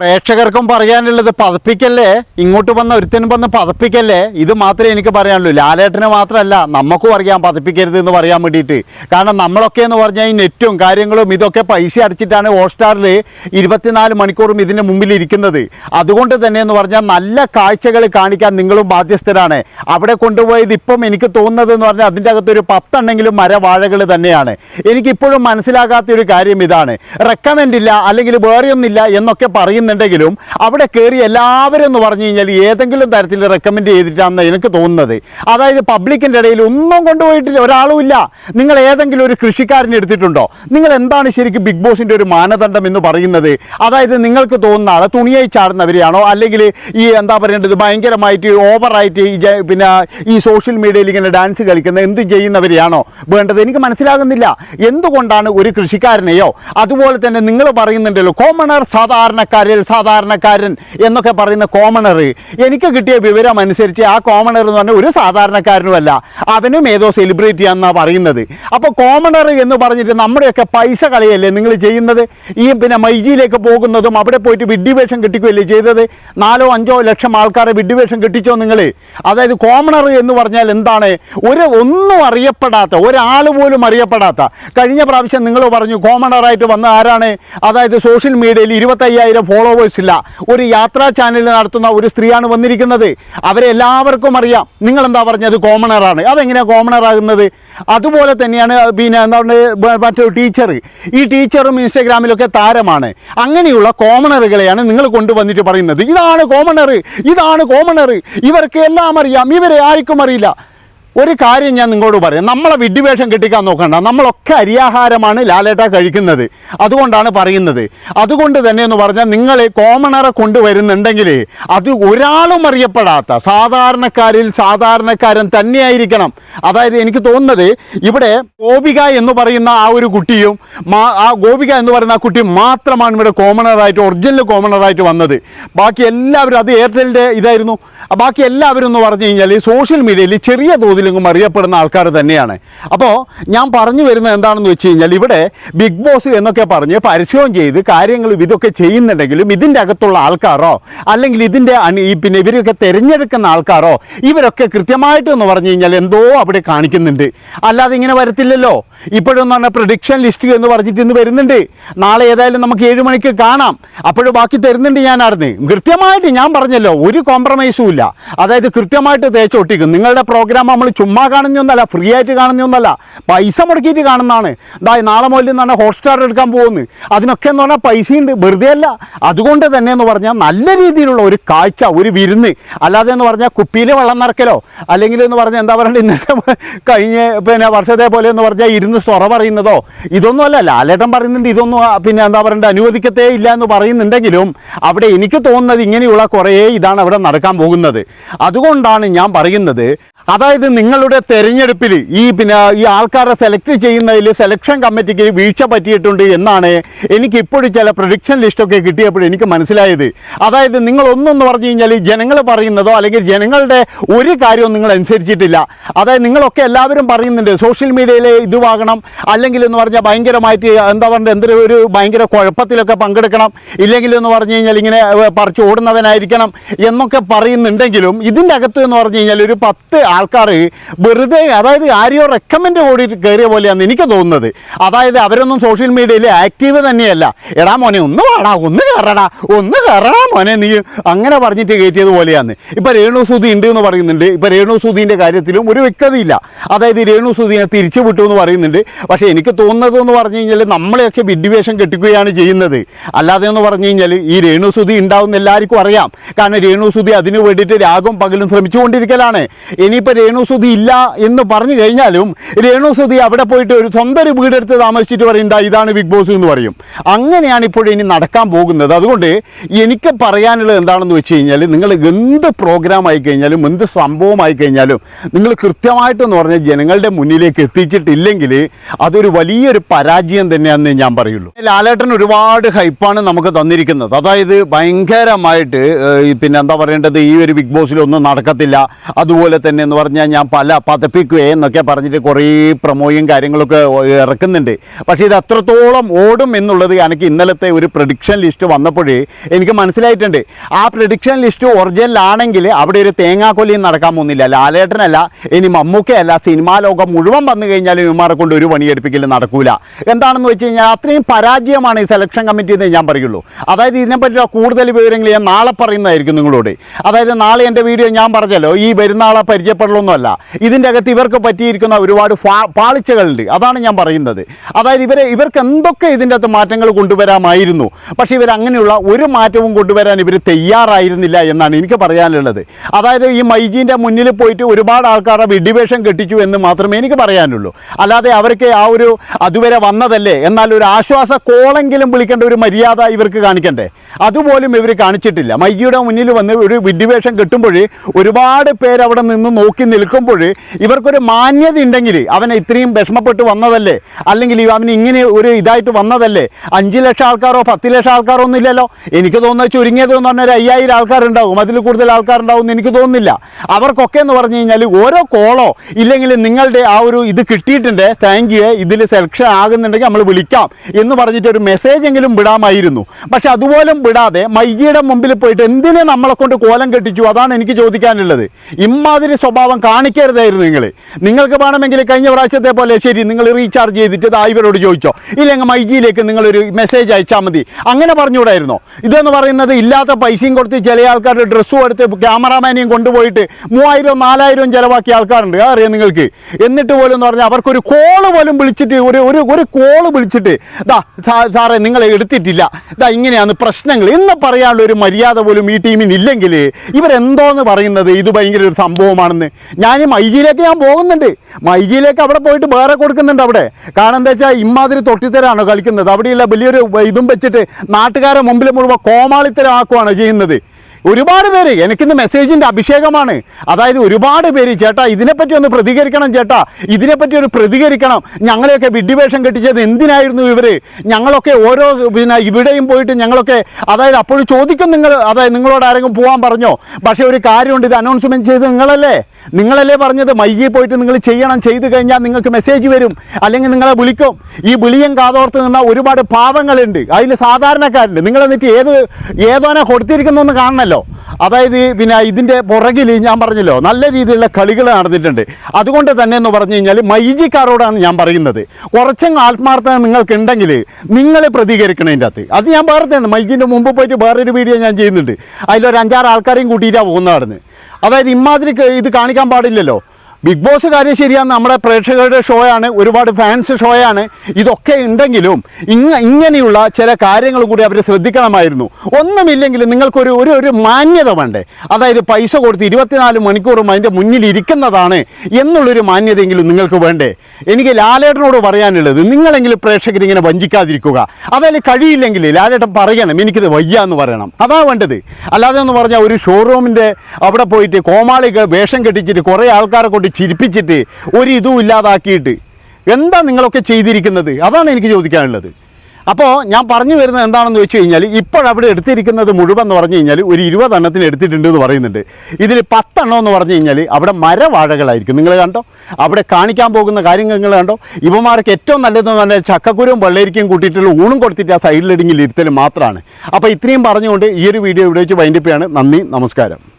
പ്രേക്ഷകർക്കും പറയാനുള്ളത് പതപ്പിക്കല്ലേ? ഇങ്ങോട്ട് വന്ന ഒരുത്തിനും വന്ന് പതപ്പിക്കല്ലേ? ഇത് മാത്രമേ എനിക്ക് പറയാനുള്ളൂ. ലാലേട്ടനെ മാത്രമല്ല നമുക്കും അറിയാം പതപ്പിക്കരുത് എന്ന് പറയാൻ വേണ്ടിയിട്ട്. കാരണം നമ്മളൊക്കെ എന്ന് പറഞ്ഞാൽ ഈ നെറ്റും കാര്യങ്ങളും ഇതൊക്കെ പൈസ അടിച്ചിട്ടാണ് ഹോട്ട്സ്റ്റാറിൽ ഇരുപത്തിനാല് മണിക്കൂറും ഇതിന്റെ മുമ്പിൽ ഇരിക്കുന്നത്. അതുകൊണ്ട് തന്നെ എന്ന് പറഞ്ഞാൽ നല്ല കാഴ്ചകൾ കാണിക്കാൻ നിങ്ങളും ബാധ്യസ്ഥരാണ്. അവിടെ കൊണ്ടുപോയത് ഇപ്പം എനിക്ക് തോന്നുന്നത് എന്ന് പറഞ്ഞാൽ അതിന്റെ അകത്തൊരു പത്തെണ്ണെങ്കിലും മരവാഴകൾ തന്നെയാണ്. എനിക്കിപ്പോഴും മനസ്സിലാകാത്ത ഒരു കാര്യം ഇതാണ്. റെക്കമെൻഡ് ഇല്ല അല്ലെങ്കിൽ വേറെയൊന്നില്ല എന്നൊക്കെ പറയുന്നുണ്ടെങ്കിലും അവിടെ കയറി എല്ലാവരും എന്ന് പറഞ്ഞു കഴിഞ്ഞാൽ ഏതെങ്കിലും തരത്തിൽ റെക്കമെൻഡ് ചെയ്തിട്ടാണെന്ന് എനിക്ക് തോന്നുന്നത്. അതായത് പബ്ലിക്കിന്റെ ഇടയിൽ ഒന്നും കൊണ്ടുപോയിട്ടില്ല ഒരാളും ഇല്ല. നിങ്ങൾ ഏതെങ്കിലും ഒരു കൃഷിക്കാരനെ എടുത്തിട്ടുണ്ടോ? നിങ്ങൾ എന്താണ് ശരിക്കും ബിഗ് ബോസിന്റെ ഒരു മാനദണ്ഡം എന്ന് പറയുന്നത്? അതായത് നിങ്ങൾക്ക് തോന്നുന്ന ആളെ തുണിയായി ചാടുന്നവരെയാണോ? അല്ലെങ്കിൽ ഈ എന്താ പറയേണ്ടത് ഭയങ്കരമായിട്ട് ഓവറായിട്ട് ഈ പിന്നെ ഈ സോഷ്യൽ മീഡിയയിൽ ഇങ്ങനെ ഡാൻസ് കളിക്കുന്ന എന്ത് ചെയ്യുന്നവരെയാണോ? വേണ്ടത് എനിക്ക് മനസ്സിലാകുന്നില്ല. എന്തുകൊണ്ടാണ് ഒരു കൃഷിക്കാരനെയോ? അതുപോലെ തന്നെ നിങ്ങൾ പറയുന്നുണ്ടല്ലോ കോമണർ സാധാരണക്കാരൻ എന്നൊക്കെ പറയുന്ന കോമണർ എനിക്ക് കിട്ടിയ വിവരം അനുസരിച്ച് ആ കോമണർ എന്ന് പറഞ്ഞാൽ ഒരു സാധാരണക്കാരനുമല്ല. അവനും ഏതോ സെലിബ്രിറ്റി എന്നാണ് പറയുന്നത്. അപ്പോൾ കോമണർ എന്ന് പറഞ്ഞിട്ട് നമ്മുടെയൊക്കെ പൈസ കളയല്ലേ നിങ്ങൾ ചെയ്യുന്നത്? ഈ പിന്നെ മൈജിയിലേക്ക് പോകുന്നതും അവിടെ പോയിട്ട് വിഡ്ഢിവേഷം കിട്ടിക്കുകയല്ലേ ചെയ്തത്? നാലോ അഞ്ചോ ലക്ഷം ആൾക്കാരെ വിഡ്ഢിവേഷം കിട്ടിച്ചോ നിങ്ങൾ? അതായത് കോമണർ എന്ന് പറഞ്ഞാൽ എന്താണ്? ഒരു ഒന്നും അറിയപ്പെടാത്ത ഒരാൾ പോലും അറിയപ്പെടാത്ത. കഴിഞ്ഞ പ്രാവശ്യം നിങ്ങൾ പറഞ്ഞു കോമണറായിട്ട് വന്ന ആരാണ്? അതായത് സോഷ്യൽ മീഡിയയിൽ ഇരുപത്തയ്യായിരം ഫോളോവേഴ്സ് ഇല്ല. ഒരു യാത്രാ ചാനൽ നടത്തുന്ന ഒരു സ്ത്രീയാണ് വന്നിരിക്കുന്നത്. അവരെ എല്ലാവർക്കും അറിയാം. നിങ്ങൾ എന്താ പറഞ്ഞത് കോമണറാണ് അതെങ്ങനെയാണ് കോമണർ ആകുന്നത്? അതുപോലെ തന്നെയാണ് പിന്നെ എന്താ പറയുക മറ്റൊരു ടീച്ചർ ഈ ടീച്ചറും ഇൻസ്റ്റാഗ്രാമിലൊക്കെ താരമാണ്. അങ്ങനെയുള്ള കോമണറുകളെയാണ് നിങ്ങൾ കൊണ്ടുവന്നിട്ട് പറയുന്നത്. ഇതാണ് കോമണർ ഇതാണ് കോമണർ ഇവർക്ക് എല്ലാം അറിയാം. ഇവരെ ആർക്കും അറിയില്ല. ഒരു കാര്യം ഞാൻ നിങ്ങളോട് പറയാം. നമ്മളെ വിഡ്ഢിവേഷം കെട്ടിക്കാൻ നോക്കണ്ട. നമ്മളൊക്കെ അരിയാഹാരമാണ് ലാലേട്ട കഴിക്കുന്നത്. അതുകൊണ്ടാണ് പറയുന്നത്. അതുകൊണ്ട് തന്നെ എന്ന് പറഞ്ഞാൽ നിങ്ങൾ കോമണറെ കൊണ്ടുവരുന്നുണ്ടെങ്കിൽ അത് ഒരാളും അറിയപ്പെടാത്ത സാധാരണക്കാരിൽ സാധാരണക്കാരൻ തന്നെയായിരിക്കണം. അതായത് എനിക്ക് തോന്നുന്നത് ഇവിടെ ഗോപിക എന്ന് പറയുന്ന ആ ഒരു കുട്ടിയും ആ ഗോപിക എന്ന് പറയുന്ന ആ കുട്ടി മാത്രമാണ് ഇവിടെ കോമണറായിട്ട് ഒറിജിനൽ കോമണറായിട്ട് വന്നത്. ബാക്കി എല്ലാവരും അത് എയർടെലിന്റെ ഇതായിരുന്നു. ബാക്കി എല്ലാവരും എന്ന് പറഞ്ഞു കഴിഞ്ഞാൽ സോഷ്യൽ മീഡിയയിൽ ചെറിയ തോതിലെങ്കിലും അറിയപ്പെടുന്ന ആൾക്കാർ തന്നെയാണ്. അപ്പോൾ ഞാൻ പറഞ്ഞു വരുന്നത് എന്താണെന്ന് വെച്ച് കഴിഞ്ഞാൽ ഇവിടെ ബിഗ് ബോസ് എന്നൊക്കെ പറഞ്ഞ് പരസ്യവും ചെയ്ത് കാര്യങ്ങൾ ഇതൊക്കെ ചെയ്യുന്നുണ്ടെങ്കിലും ഇതിന്റെ അകത്തുള്ള ആൾക്കാരോ അല്ലെങ്കിൽ ഇതിന്റെ ഈ പിന്നെ ഇവരൊക്കെ തിരഞ്ഞെടുക്കുന്ന ആൾക്കാരോ ഇവരൊക്കെ കൃത്യമായിട്ട് എന്ന് പറഞ്ഞു കഴിഞ്ഞാൽ എന്തോ അവിടെ കാണിക്കുന്നുണ്ട്. അല്ലാതെ ഇങ്ങനെ വരത്തില്ലല്ലോ. ഇപ്പോഴെന്ന് പറഞ്ഞാൽ പ്രഡിക്ഷൻ ലിസ്റ്റ് എന്ന് പറഞ്ഞിട്ട് ഇന്ന് വരുന്നുണ്ട്. നാളെ ഏതായാലും നമുക്ക് ഏഴ് മണിക്ക് കാണാം. അപ്പോഴും ബാക്കി തരുന്നുണ്ട് ഞാൻ അറിഞ്ഞ് കൃത്യമായിട്ട് ഞാൻ പറഞ്ഞല്ലോ ഒരു കോംപ്രമൈസും ഇല്ല. അതായത് കൃത്യമായിട്ട് തേച്ചൊട്ടിക്കും. നിങ്ങളുടെ പ്രോഗ്രാം നമ്മൾ ചുമ്മാ കാണുന്നൊന്നല്ല ഫ്രീ ആയിട്ട് കാണുന്നൊന്നല്ല പൈസ മുടക്കിയിട്ട് കാണുന്നതാണ്. ഇതാ നാളെ മുതൽ എന്ന് പറഞ്ഞാൽ ഹോട്ട്സ്റ്റാർ എടുക്കാൻ പോകുന്നു. അതിനൊക്കെ എന്ന് പറഞ്ഞാൽ പൈസയുണ്ട് വെറുതെ അല്ല. അതുകൊണ്ട് തന്നെ എന്ന് പറഞ്ഞാൽ നല്ല രീതിയിലുള്ള ഒരു കാഴ്ച ഒരു വിരുന്ന്. അല്ലാതെ എന്ന് പറഞ്ഞാൽ കുപ്പിയിൽ വെള്ളം നിറക്കലോ അല്ലെങ്കിൽ എന്ന് പറഞ്ഞാൽ എന്താ പറയുക ഇന്നത്തെ കഴിഞ്ഞ പിന്നെ വർഷത്തെ പോലെ എന്ന് പറഞ്ഞാൽ ഇരുന്ന് സൊറ പറയുന്നതോ ഇതൊന്നും അല്ല. ലാലേട്ടൻ പറയുന്നുണ്ട് ഇതൊന്നും പിന്നെ എന്താ പറയണ്ട അനുവദിക്കത്തേ ഇല്ല എന്ന് പറയുന്നുണ്ടെങ്കിലും അവിടെ എനിക്ക് തോന്നുന്നത് ഇങ്ങനെയുള്ള കുറേ ഇതാണ് അവിടെ നടക്കാൻ പോകുന്നത്. അതുകൊണ്ടാണ് ഞാൻ പറയുന്നത് അതായത് നിങ്ങളുടെ തെരഞ്ഞെടുപ്പിൽ ഈ പിന്നെ ഈ ആൾക്കാരെ സെലക്ട് ചെയ്യുന്നതിൽ സെലക്ഷൻ കമ്മിറ്റിക്ക് വീഴ്ച പറ്റിയിട്ടുണ്ട് എന്നാണ് എനിക്ക് ഇപ്പോഴും ചില പ്രൊഡിക്ഷൻ ലിസ്റ്റൊക്കെ കിട്ടിയപ്പോൾ എനിക്ക് മനസ്സിലായത്. അതായത് നിങ്ങൾ ഒന്നെന്ന് പറഞ്ഞു കഴിഞ്ഞാൽ ജനങ്ങൾ പറയുന്നതോ അല്ലെങ്കിൽ ജനങ്ങളുടെ ഒരു കാര്യവും നിങ്ങൾ അനുസരിച്ചിട്ടില്ല. അതായത് നിങ്ങളൊക്കെ എല്ലാവരും പറയുന്നുണ്ട് സോഷ്യൽ മീഡിയയിൽ ഇതുവാകണം അല്ലെങ്കിൽ എന്ന് പറഞ്ഞാൽ ഭയങ്കരമായിട്ട് എന്താ പറയുക എന്തൊരു ഒരു ഭയങ്കര കുഴപ്പത്തിലൊക്കെ പങ്കെടുക്കണം. ഇല്ലെങ്കിൽ എന്ന് പറഞ്ഞു കഴിഞ്ഞാൽ ഇങ്ങനെ പറിച്ചു ഓടുന്നവനായിരിക്കണം എന്നൊക്കെ പറയുന്നുണ്ടെങ്കിലും ഇതിന്റെ അകത്ത് എന്ന് പറഞ്ഞു കഴിഞ്ഞാൽ ഒരു പത്ത് ആൾക്കാർ വെറുതെ അതായത് ആരെയോ റെക്കമെൻഡ് കൂടി കയറിയ പോലെയാണ് എനിക്ക് തോന്നുന്നത്. അതായത് അവരൊന്നും സോഷ്യൽ മീഡിയയിൽ ആക്റ്റീവ് തന്നെയല്ല. എടാ മോനെ ഒന്ന് വാടാ ഒന്ന് കയറടാ ഒന്ന് കയറടാ മോനെ നീ അങ്ങനെ പറഞ്ഞിട്ട് കയറ്റിയത് പോലെയാണ് ഇപ്പം രേണു സുധി ഉണ്ട് എന്ന് പറയുന്നുണ്ട്. ഇപ്പം രേണു സുധീന്റെ കാര്യത്തിലും ഒരു വ്യക്തതയില്ല. അതായത് രേണു സുധീനെ തിരിച്ചു വിട്ടു എന്ന് പറയുന്നുണ്ട്. പക്ഷേ എനിക്ക് തോന്നുന്നത് എന്ന് പറഞ്ഞു കഴിഞ്ഞാൽ നമ്മളെയൊക്കെ വിഡ്ഢിവേഷം കെട്ടിക്കുകയാണ് ചെയ്യുന്നത്. അല്ലാതെ എന്ന് പറഞ്ഞു കഴിഞ്ഞാൽ ഈ രേണു സുധി ഉണ്ടാവുന്ന എല്ലാവർക്കും അറിയാം. കാരണം രേണു സുധി അതിനു വേണ്ടിയിട്ട് രാഗം പകലും ശ്രമിച്ചുകൊണ്ടിരിക്കലാണ്. ഇനിയിപ്പോൾ രേണു സുധി ഇല്ല എന്ന് പറഞ്ഞു കഴിഞ്ഞാലും രേണു സുധി അവിടെ പോയിട്ട് ഒരു സ്വന്തം ഒരു വീടെടുത്ത് താമസിച്ചിട്ട് പറയും "ദാ ഇതാണ് ബിഗ് ബോസ് എന്ന് പറയും. അങ്ങനെയാണ് ഇപ്പോൾ ഇനി നടക്കാൻ പോകുന്നത്. അതുകൊണ്ട് എനിക്ക് പറയാനുള്ളത് എന്താണെന്ന് വെച്ച് കഴിഞ്ഞാൽ നിങ്ങൾ എന്ത് പ്രോഗ്രാം ആയി കഴിഞ്ഞാലും എന്ത് സംഭവമായി കഴിഞ്ഞാലും നിങ്ങൾ കൃത്യമായിട്ടെന്ന് പറഞ്ഞാൽ ജനങ്ങളുടെ മുന്നിലേക്ക് എത്തിച്ചിട്ടില്ലെങ്കിൽ അതൊരു വലിയൊരു പരാജയം തന്നെയാണെന്ന് ഞാൻ പറയുള്ളൂ. ലാലേട്ടൻ ഒരുപാട് ഹൈപ്പാണ് നമുക്ക് തന്നിരിക്കുന്നത്. അതായത് ഭയങ്കരമായിട്ട് പിന്നെ എന്താ പറയേണ്ടത്? ഈ ഒരു ബിഗ് ബോസിലൊന്നും നടക്കത്തില്ല. അതുപോലെ തന്നെ പറഞ്ഞാൽ ഞാൻ പല പതപ്പിക്കുകയെ എന്നൊക്കെ പറഞ്ഞിട്ട് കുറേ പ്രമോയും കാര്യങ്ങളൊക്കെ ഇറക്കുന്നുണ്ട്. പക്ഷേ ഇത് അത്രത്തോളം ഓടും എന്നുള്ളത് എനിക്ക് ഇന്നലത്തെ ഒരു പ്രഡിക്ഷൻ ലിസ്റ്റ് വന്നപ്പോഴേ എനിക്ക് മനസ്സിലായിട്ടുണ്ട്. ആ പ്രഡിക്ഷൻ ലിസ്റ്റ് ഒറിജിനലാണെങ്കിൽ അവിടെ ഒരു തേങ്ങാക്കൊലിയും നടക്കാൻ പോകുന്നില്ല. ലാലേട്ടനല്ല ഇനി മമ്മൂക്കയല്ല. സിനിമാ ലോകം മുഴുവൻ വന്നു കഴിഞ്ഞാൽ ഇവന്മാരെ കൊണ്ട് ഒരു പണിയെടുപ്പിക്കൽ നടക്കൂല. എന്താണെന്ന് വെച്ച് കഴിഞ്ഞാൽ അത്രയും പരാജയമാണ് ഈ സെലക്ഷൻ കമ്മിറ്റി എന്ന് ഞാൻ പറയുള്ളൂ. അതായത് ഇതിനെപ്പറ്റി കൂടുതൽ വിവരങ്ങൾ ഞാൻ നാളെ പറയുന്നതായിരിക്കും നിങ്ങളോട്. അതായത് നാളെ എന്റെ വീഡിയോ ഞാൻ പറഞ്ഞല്ലോ ഈ വരുന്ന ആളെ പരിചയപ്പെടലൊന്നുമല്ല ഇതിന്റെ അകത്ത് ഇവർക്ക് പറ്റിയിരിക്കുന്ന ഒരുപാട് പാളിച്ചകളുണ്ട്. അതാണ് ഞാൻ പറയുന്നത്. അതായത് ഇവരെ ഇവർക്ക് എന്തൊക്കെ ഇതിന്റെ അകത്ത് മാറ്റങ്ങൾ കൊണ്ടുവരാമായിരുന്നു. പക്ഷേ ഇവരങ്ങനെയുള്ള ഒരു മാറ്റവും കൊണ്ടുവരാൻ ഇവർ തയ്യാറായിരുന്നില്ല എന്നാണ് എനിക്ക് പറയാനുള്ളത്. അതായത് ഈ മൈജീന്റെ മുന്നിൽ പോയിട്ട് ഒരുപാട് ആൾക്കാരുടെ വെടിവേഷം കെട്ടിച്ചു എന്ന് മാത്രമേ എനിക്ക് പറയാനുള്ളൂ. അല്ലാതെ അവർക്ക് ആ ഒരു അതുവരെ വന്നതല്ലേ? എന്നാൽ ഒരു ആശ്വാസ കോളെങ്കിലും വിളിക്കേണ്ട ഒരു മര്യാദ ഇവർക്ക് കാണിക്കണ്ടേ? അതുപോലും ഇവർ കാണിച്ചിട്ടില്ല. മൈജിയുടെ മുന്നിൽ വന്ന് ഒരു വിഡിവേഷം കെട്ടുമ്പോൾ ഒരുപാട് പേര് അവിടെ നിന്ന് നോക്കി നിൽക്കുമ്പോൾ ഇവർക്കൊരു മാന്യത ഉണ്ടെങ്കിൽ അവനെ ഇത്രയും വിഷമപ്പെട്ട് വന്നതല്ലേ? അല്ലെങ്കിൽ അവന് ഇങ്ങനെ ഒരു ഇതായിട്ട് വന്നതല്ലേ? അഞ്ച് ലക്ഷം ആൾക്കാരോ പത്ത് ലക്ഷം ആൾക്കാരോ ഒന്നും ഇല്ലല്ലോ. എനിക്ക് തോന്നുന്നത് ചുരുങ്ങിയത് എന്ന് പറഞ്ഞാൽ അയ്യായിരം ആൾക്കാരുണ്ടാവും. അതിൽ കൂടുതൽ ആൾക്കാരുണ്ടാവും എന്ന് എനിക്ക് തോന്നുന്നില്ല. അവർക്കൊക്കെ എന്ന് പറഞ്ഞു കഴിഞ്ഞാൽ ഓരോ കോളോ ഇല്ലെങ്കിൽ നിങ്ങളുടെ ആ ഒരു ഇത് കിട്ടിയിട്ടുണ്ട്. താങ്ക് യു ഇതിൽ സെലക്ഷൻ ആകുന്നുണ്ടെങ്കിൽ നമ്മൾ വിളിക്കാം എന്ന് പറഞ്ഞിട്ട് ഒരു മെസ്സേജ് എങ്കിലും വിടാമായിരുന്നു. പക്ഷെ അതുപോലും വിടാതെ മൈജിയുടെ മുമ്പിൽ പോയിട്ട് എന്തിനെ നമ്മളെ കൊണ്ട് കോലം കെട്ടിച്ചു? അതാണ് എനിക്ക് ചോദിക്കാനുള്ളത്. ഇമ്മാതിരി സ്വഭാവം കാണിക്കരുതായിരുന്നു നിങ്ങൾ നിങ്ങൾക്ക് വേണമെങ്കിൽ കഴിഞ്ഞ പ്രാവശ്യത്തെ പോലെ ശരി നിങ്ങൾ റീചാർജ് ചെയ്തിട്ട് ഇത് ചോദിച്ചോ. ഇല്ലെങ്കിൽ മൈജിയിലേക്ക് നിങ്ങളൊരു മെസ്സേജ് അയച്ചാൽ മതി. അങ്ങനെ പറഞ്ഞുകൂടായിരുന്നോ? ഇതെന്ന് പറയുന്നത് ഇല്ലാത്ത പൈസയും കൊടുത്ത് ചില ആൾക്കാരുടെ ഡ്രസ്സും എടുത്ത് ക്യാമറാമാനെയും കൊണ്ടുപോയിട്ട് മൂവായിരവും നാലായിരവും ചിലവാക്കിയ ആൾക്കാരുണ്ട്. അറിയാം നിങ്ങൾക്ക്? എന്നിട്ട് പോലും എന്ന് പറഞ്ഞാൽ അവർക്കൊരു കോൾ പോലും വിളിച്ചിട്ട് ഒരു ഒരു ഒരു കോൾ വിളിച്ചിട്ട് ദാ സാറേ നിങ്ങൾ എടുത്തിട്ടില്ല. ദാ ഇങ്ങനെയാണ് പ്രശ്നങ്ങൾ. എന്ന് പറയാനുള്ള ഒരു മര്യാദ പോലും ഈ ടീമിനില്ലെങ്കിൽ ഇവരെന്തോന്ന് പറയുന്നത്? ഇത് ഭയങ്കര ഒരു സംഭവമാണെന്ന് ഞാൻ ഈ മൈജിയിലേക്ക് ഞാൻ പോകുന്നുണ്ട്. മൈജിയിലേക്ക് അവിടെ പോയിട്ട് വേറെ കൊടുക്കുന്നുണ്ട് അവിടെ. കാരണം എന്താ വെച്ചാൽ ഇമ്മാതിരി തൊട്ടിത്തരാണോ കളിക്കുന്നത്. അവിടെയുള്ള വലിയൊരു ഇതും വെച്ചിട്ട് നാട്ടുകാരെ മുമ്പിൽ മുഴുവൻ കോമാളിത്തരം ആക്കുവാണ് ചെയ്യുന്നത്. ഒരുപാട് പേര് എനിക്കിന്ന് മെസ്സേജിന്റെ അഭിഷേകമാണ്. അതായത് ഒരുപാട് പേര് ചേട്ടാ ഇതിനെപ്പറ്റി ഒന്ന് പ്രതികരിക്കണം ചേട്ടാ. ഇതിനെപ്പറ്റി ഒരു പ്രതികരിക്കണം. ഞങ്ങളെയൊക്കെ വിഡ്ഢിവേഷം കെട്ടിച്ചത് എന്തിനായിരുന്നു ഇവർ ഞങ്ങളൊക്കെ ഓരോ പിന്നെ ഇവിടെയും പോയിട്ട് ഞങ്ങളൊക്കെ അതായത് അപ്പോൾ ചോദിക്കും നിങ്ങൾ അതായത് നിങ്ങളോട് ആരെങ്കിലും പോകാൻ പറഞ്ഞോ? പക്ഷേ ഒരു കാര്യമുണ്ട് ഇത് അനൗൺസ്മെന്റ് ചെയ്ത് നിങ്ങളല്ലേ? നിങ്ങളല്ലേ പറഞ്ഞത്? മയ്യെ പോയിട്ട് നിങ്ങൾ ചെയ്യണം ചെയ്ത് കഴിഞ്ഞാൽ നിങ്ങൾക്ക് മെസ്സേജ് വരും. അല്ലെങ്കിൽ നിങ്ങളെ വിളിക്കും. ഈ വിളിയും കാതോർത്ത് നിന്ന ഒരുപാട് പാവങ്ങളുണ്ട്. അതിൽ സാധാരണക്കാരുണ്ട്. നിങ്ങൾ എന്നിട്ട് ഏത് ഏതോനെ കൊടുത്തിരിക്കുന്നു എന്ന് കാണണമല്ലോ അതായത് പിന്നെ ഇതിന്റെ പുറകിൽ ഞാൻ പറഞ്ഞല്ലോ നല്ല രീതിയിലുള്ള കളികൾ നടന്നിട്ടുണ്ട്. അതുകൊണ്ട് തന്നെ എന്ന് പറഞ്ഞു കഴിഞ്ഞാൽ മൈജിക്കാരോടാണ് ഞാൻ പറയുന്നത്. കുറച്ചങ്ങ് ആത്മാർത്ഥത നിങ്ങൾക്കുണ്ടെങ്കിൽ നിങ്ങൾ പ്രതികരിക്കണം ഇതിന്റെ അകത്ത്. അത് ഞാൻ വേറെ മൈജിന്റെ മുമ്പ് പോയിട്ട് വേറൊരു വീഡിയോ ഞാൻ ചെയ്യുന്നുണ്ട്. അതിലൊരു അഞ്ചാറ് ആൾക്കാരെയും കൂട്ടിയിട്ടാണ് പോകുന്നതാണ് അതായത് ഇമാതിരി ഇത് കാണിക്കാൻ പാടില്ലല്ലോ. ബിഗ് ബോസ് കാര്യം ശരിയാണ് നമ്മുടെ പ്രേക്ഷകരുടെ ഷോയാണ് ഒരുപാട് ഫാൻസ് ഷോയാണ്. ഇതൊക്കെ ഉണ്ടെങ്കിലും ഇങ്ങ ഇങ്ങനെയുള്ള ചില കാര്യങ്ങൾ കൂടി അവർ ശ്രദ്ധിക്കണമായിരുന്നു. ഒന്നുമില്ലെങ്കിലും നിങ്ങൾക്കൊരു ഒരു ഒരു മാന്യത വേണ്ടേ? അതായത് പൈസ കൊടുത്ത് ഇരുപത്തിനാല് മണിക്കൂറും അതിന്റെ മുന്നിൽ ഇരിക്കുന്നതാണ് എന്നുള്ളൊരു മാന്യതയെങ്കിലും നിങ്ങൾക്ക് വേണ്ടേ? എനിക്ക് ലാലേട്ടനോട് പറയാനുള്ളത് നിങ്ങളെങ്കിലും പ്രേക്ഷകരിങ്ങനെ വഞ്ചിക്കാതിരിക്കുക. അതായത് കഴിയില്ലെങ്കിൽ ലാലേട്ടൻ പറയണം എനിക്കിത് വയ്യ എന്ന് പറയണം. അതാ വേണ്ടത്. അല്ലാതെ എന്ന് പറഞ്ഞാൽ ഒരു ഷോറൂമിന്റെ അവിടെ പോയിട്ട് കോമാളിക്ക് വേഷം കെട്ടിച്ചിട്ട് കുറേ ആൾക്കാരെ കൊണ്ട് ചിരിപ്പിച്ചിട്ട് ഒരു ഇതും ഇല്ലാതാക്കിയിട്ട് എന്താ നിങ്ങളൊക്കെ ചെയ്തിരിക്കുന്നത്? അതാണ് എനിക്ക് ചോദിക്കാനുള്ളത്. അപ്പോൾ ഞാൻ പറഞ്ഞു വരുന്നത് എന്താണെന്ന് വെച്ച് കഴിഞ്ഞാൽ ഇപ്പോഴവിടെ എടുത്തിരിക്കുന്നത് മുഴുവൻ എന്ന് പറഞ്ഞു കഴിഞ്ഞാൽ ഒരു ഇരുപതെണ്ണത്തിന് എടുത്തിട്ടുണ്ട് എന്ന് പറയുന്നുണ്ട്. ഇതിൽ പത്തെണ്ണം എന്ന് പറഞ്ഞു കഴിഞ്ഞാൽ അവിടെ മരവാഴകളായിരിക്കും. നിങ്ങൾ കണ്ടോ? അവിടെ കാണിക്കാൻ പോകുന്ന കാര്യങ്ങൾ നിങ്ങൾ കണ്ടോ? ഇവമാർക്ക് ഏറ്റവും നല്ലതെന്ന് പറഞ്ഞാൽ ചക്കക്കുരും വെള്ളരിക്കും കൂട്ടിയിട്ടുള്ള ഊണും കൊടുത്തിട്ട് ആ സൈഡിലിടുങ്ങിൽ ഇരുത്തൽ മാത്രമാണ്. അപ്പോൾ ഇത്രയും പറഞ്ഞുകൊണ്ട് ഈ ഒരു വീഡിയോ ഇവിടെ വെച്ച് വൈൻഡപ്പ് ചെയ്യാണ്. നന്ദി നമസ്കാരം.